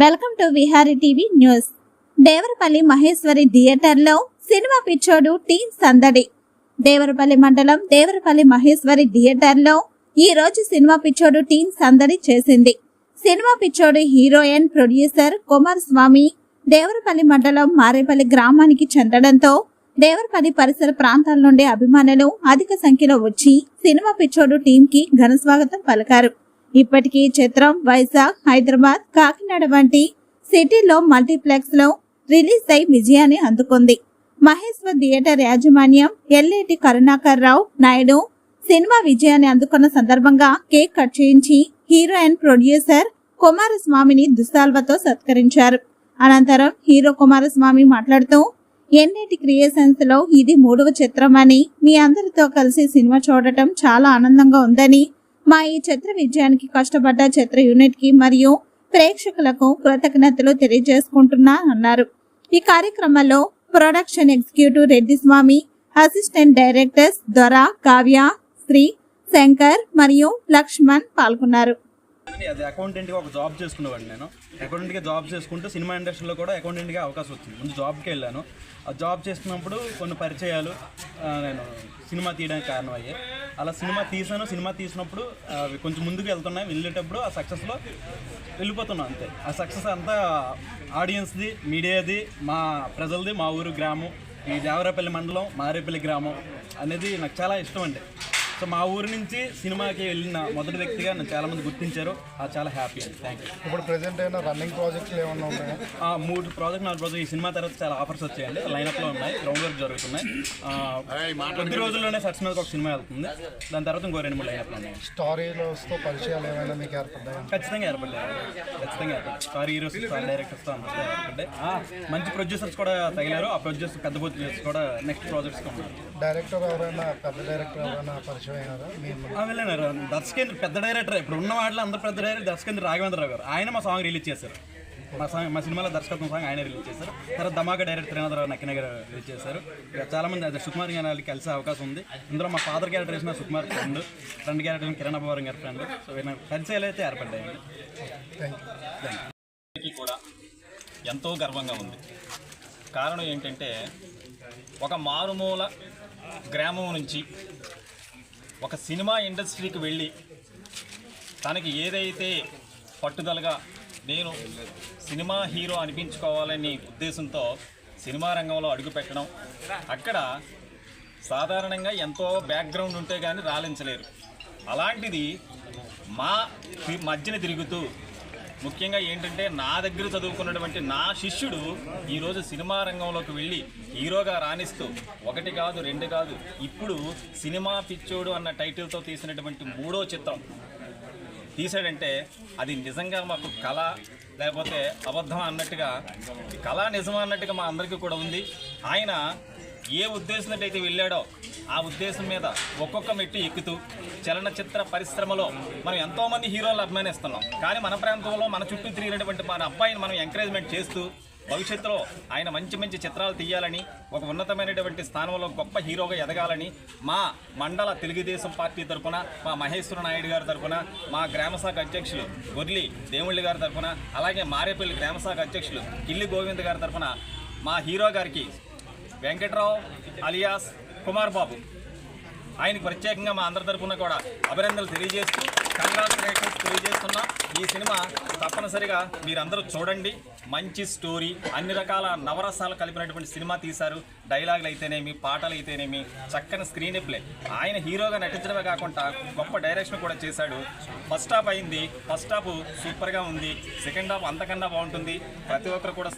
Welcome to Vihari TV news. Devarapalli Maheshwari థియేటర్లో cinema పిచ్చోడు team సందడి. దేవరపల్లి మండలం దేవరపల్లి మహేశ్వరి థియేటర్లో ఈ రోజు సినిమా పిచ్చోడు టీం సందడి చేసింది. Cinema Pichodu heroine producer Kumar Swamy Devarapalli మండలం మారేపల్లి గ్రామానికి చెందడంతో దేవరపల్లి పరిసర ప్రాంతాల నుండి అభిమానులు అధిక సంఖ్యలో వచ్చి సినిమా పిచ్చోడు టీంకి ఘనస్వాగతం ఘన స్వాగతం పలికారు. ఇప్పటికీ చిత్రం వైజాగ్ హైదరాబాద్ కాకినాడ వంటి సిటీలో మల్టీప్లెక్స్లో రిలీజ్ అయి విజయాన్ని అందుకుంది. మహేశ్వర్ థియేటర్ యాజమాన్యం ఎల్ఏటి కరుణాకర్ రావు నాయుడు సినిమా విజయాన్ని అందుకున్న సందర్భంగా కేక్ కట్ చేయించి హీరో అండ్ ప్రొడ్యూసర్ కుమారస్వామిని దుస్తాల్వతో సత్కరించారు. అనంతరం హీరో కుమారస్వామి మాట్లాడుతూ ఎన్నేటి క్రియేషన్స్లో ఇది మూడవ చిత్రం అని మీ అందరితో కలిసి సినిమా చూడటం చాలా ఆనందంగా ఉందని మా ఈ చిత్ర విజయానికి కష్టపడ్డ చిత్ర యూనిట్కి మరియు ప్రేక్షకులకు కృతజ్ఞతలు తెలియజేసుకుంటున్నా అన్నారు. ఈ కార్యక్రమంలో production executive Reddy Swamy assistant directors Dora Kavya Sri Shankar మరియు లక్ష్మణ్ పాల్గొన్నారు. అది అకౌంటెంట్గా ఒక జాబ్ చేసుకునేవాడిని నేను. అకౌంటెంట్గా జాబ్ చేసుకుంటూ సినిమా ఇండస్ట్రీలో కూడా అకౌంటెంట్గా అవకాశం వచ్చింది. ముందు జాబ్కి వెళ్ళాను. ఆ జాబ్ చేస్తున్నప్పుడు కొన్ని పరిచయాలు నేను సినిమా తీయడానికి కారణమయ్యాయి. అలా సినిమా తీసాను సినిమా తీసినప్పుడు అవి కొంచెం ముందుకు వెళ్తున్నాయి వెళ్ళేటప్పుడు ఆ సక్సెస్లో వెళ్ళిపోతున్నాం అంతే. ఆ సక్సెస్ అంతా ఆడియన్స్ది మీడియాది మా ప్రజలది మా ఊరు గ్రామం ఈ దేవరాపల్లి మండలం మారేపల్లి గ్రామం అనేది నాకు చాలా ఇష్టం అండి. సో మా ఊరు నుంచి సినిమాకి వెళ్ళిన మొదటి వ్యక్తిగా నన్ను చాలా మంది గుర్తించారు. అది చాలా హ్యాపీ అండి. థ్యాంక్ యూ ఇప్పుడు ప్రెసెంట్ అయినా రన్నింగ్ ప్రాజెక్ట్స్ ఏమన్నా ఉన్నాయా? ఆ, మూడు ప్రాజెక్ట్ నాలుగు ప్రాజెక్ట్ ఈ సినిమా తర్వాత చాలా ఆఫర్స్ వచ్చాయండి. లైనప్లో ఉన్నాయి. గ్రౌండ్ వర్క్ జరుగుతున్నాయి. ఆ, కొద్ది రోజుల్లోనే సక్స్ మీదకి ఒక సినిమా వెళ్తుంది. దాని తర్వాత ఇంకో రెండు మూడు లైనప్లు ఉన్నాయి. స్టారీలతో పరిచయాలు ఏమైనా మీకు ఏర్పడ్డాయా? ఖచ్చితంగా ఏర్పడ్డాయి. ఖచ్చితంగా ఏర్పడ్డాయి. స్టార్ హీరోస్ స్టార్ డైరెక్టర్స్తో అందరితో ఏర్పడ్డాయి. ఆ, మంచి ప్రొడ్యూసర్స్ కూడా తగిలారు. ఆ ప్రొడ్యూసర్స్ పెద్ద ప్రొడ్యూసర్స్ కూడా నెక్స్ట్ ప్రాజెక్ట్స్ ఉన్నారు. డైరెక్టర్ ఎవరైనా పెద్ద డైరెక్టర్ ఎవరైనా పరిచయం అయ్యారా దర్శకేంద్ర పెద్ద డైరెక్టర్ ఇప్పుడు ఉన్న వాటిలో అందరు పెద్ద డైరెక్టర్ దర్శకేంద్ర రాఘవేంద్రరావు గారు. ఆయన మా సాంగ్ రిలీజ్ చేశారు. మా సాంగ్ మా సినిమాలో దర్శకత్వం సాంగ్ ఆయన రిలీజ్ చేశారు. తర్వాత ధమాకా డైరెక్టర్ త్రినాథరావు నక్కిన గారు రిలీజ్ చేశారు. చాలామంది అదే సుకుమార్ గారి వాళ్ళకి కలిసే అవకాశం ఉంది. ఇందులో మా ఫాదర్ క్యారెక్టర్ వేసిన Sukumar friend friend character Kiran Abbavaram గారి ఫ్రెండ్. సో వీళ్ళ కలిసేలా అయితే ఏర్పడ్డాయండి థ్యాంక్ యూ కూడా ఎంతో గర్వంగా ఉంది. కారణం ఏంటంటే ఒక మారుమూల గ్రామం నుంచి ఒక సినిమా ఇండస్ట్రీకి వెళ్ళి తనకి ఏదైతే పట్టుదలగా నేను సినిమా హీరో అనిపించుకోవాలని ఉద్దేశంతో సినిమా రంగంలో అడుగుపెట్టడం అక్కడ సాధారణంగా ఎంతో బ్యాక్గ్రౌండ్ ఉంటే కానీ రాలించలేరు. అలాంటిది మా మధ్యన తిరుగుతూ ముఖ్యంగా ఏంటంటే నా దగ్గర చదువుకున్నటువంటి నా శిష్యుడు ఈరోజు సినిమా రంగంలోకి వెళ్ళి హీరోగా రాణిస్తూ ఒకటి కాదు రెండు కాదు ఇప్పుడు సినిమా పిచ్చోడు అన్న టైటిల్తో తీసినటువంటి మూడో చిత్రం తీసాడంటే అది నిజంగా మాకు కళ లేకపోతే అబద్ధం అన్నట్టుగా కళ నిజం అన్నట్టుగా మా అందరికీ కూడా ఉంది. ఆయన ఏ ఉద్దేశంతో అయితే వెళ్ళాడో ఆ ఉద్దేశం మీద ఒక్కొక్క మెట్టు ఎక్కుతూ చలనచిత్ర పరిశ్రమలో మనం ఎంతోమంది హీరోలు అభిమానిస్తున్నాం. కానీ మన ప్రాంతంలో మన చుట్టూ తిరిగినటువంటి మన అబ్బాయిని మనం ఎంకరేజ్మెంట్ చేస్తూ భవిష్యత్తులో ఆయన మంచి మంచి చిత్రాలు తీయాలని ఒక ఉన్నతమైనటువంటి స్థానంలో గొప్ప హీరోగా ఎదగాలని మా మండల తెలుగుదేశం పార్టీ తరఫున మా మహేశ్వర నాయుడు గారి తరఫున మా గ్రామశాఖ అధ్యక్షులు గొర్లి దేవుళ్ళి గారి తరఫున అలాగే మారేపల్లి గ్రామశాఖ అధ్యక్షులు కిల్లి గోవింద్ గారి తరఫున మా హీరో గారికి వెంకట్రావు అలియాస్ కుమార్ బాబు. ఆయనకు ప్రత్యేకంగా మా అందరి తరఫున కూడా అభినందనలు తెలియజేస్తూ కంగ్రాచులేషన్స్ తెలియజేస్తున్నా. ఈ సినిమా తప్పనిసరిగా మీరందరూ చూడండి. మంచి స్టోరీ అన్ని రకాల నవరసాలు కలిపినటువంటి సినిమా తీశారు. డైలాగులు అయితేనేమి పాటలు అయితేనేమి చక్కని స్క్రీన్ ప్లే ఆయన హీరోగా నటించడమే కాకుండా గొప్ప డైరెక్షన్ కూడా చేశాడు. ఫస్ట్ హాఫ్ అయింది. ఫస్ట్ హాఫ్ సూపర్గా ఉంది. సెకండ్ హాఫ్ అంతకన్నా బాగుంటుంది. ప్రతి ఒక్కరు కూడా